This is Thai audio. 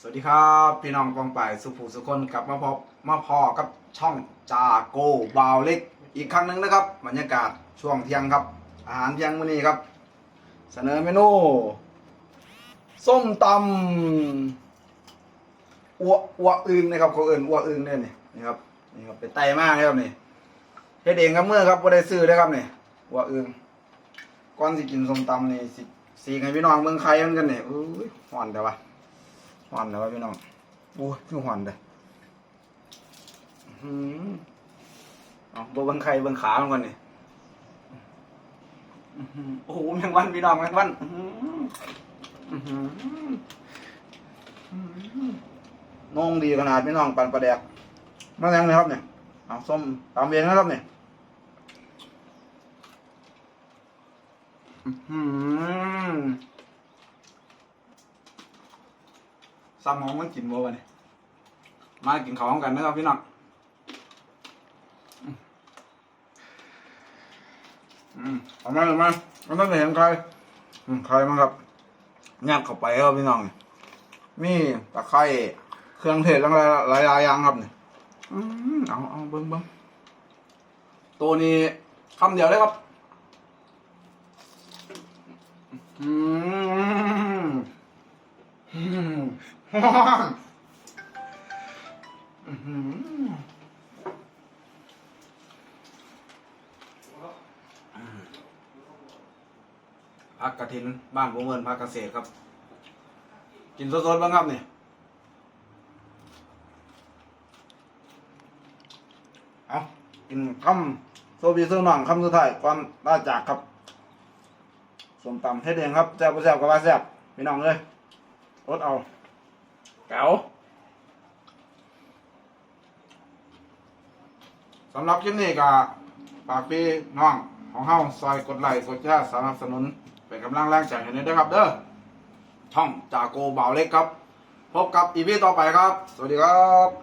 สวัสดีครับพี่น้องกองป่ายสุภูสุคนกลับมาพบมาพอกับช่องจาโกบาวเล็ก อีกครั้งหนึ่งนะครับบรรยากาศช่วงเที่ยงครับ อาหารเที่ยงมื้อนี้ครับ เสนอเมนูส้มตำอัวอัวอึงนะครับเขาเอิ่นอัวอึงเนี่ยนี่ครับนี่ครับเป็นไตมากเลยครับนี่เฮ็ดเองครับเมื่อครับบ่ได้ซื้อเลยครับนี่อัวอึงก่อนสิกินส้มตำนี่สิสีให้พี่น้องเมืองไข่มันกันนี่อุ้ยหวานแต่ว่า หวานแล้วพี่น้องโอ้ยคือหวานเลยอือหือเอาบิ่งไข่บิ่งขามันก่อนนี่อือหือโอ้โหแมงวันพี่น้องแมงวันอื้อหืออือหืออือหือนงดีขนาดพี่น้องปันปลาแดกมาแรงเลยครับเนี่ยเอาส้มตามเองนะครับเนี่ยอื้อหือ ซ้ำของมันกินบ่วะเนี่ยมากินข้าวพร้อมกันนะครับพี่น้องอืมอืมเอามาเอามามันต้องเห็นใครอืมใครมั้งครับยัดเข้าไปครับพี่น้องมีตะไคร้เครื่องเทศหลายหลายหลายอย่างครับเนี่ยอืมเอาเอาเบิ้งเบิ้งตัวนี้คำเดียวเลยครับ อืม อื มฮ้อนอื้อหือพักกระถินบ้านผมเมินพักเกษตรครับ กินสดๆบ้างครับเนี่ยเอากินคำโซบีโซนองคำสุดท้ายก่อนลาจากครับสมตำเฮ็ดเองครับแซ่บแซ่บก็ว่าแซ่บพี่น้องเลยรถเอา เก๋าสำหรับคลิปนี้ก็ฝากพี่น้องของเฮาซอยกดไลค์กดแชร์สนับสนุน เป็นกำลังแรงใจให้ด้วยนะครับเด้อช่องจากโกบ่าวเล็กครับ พบกับอีพีต่อไปครับ สวัสดีครับ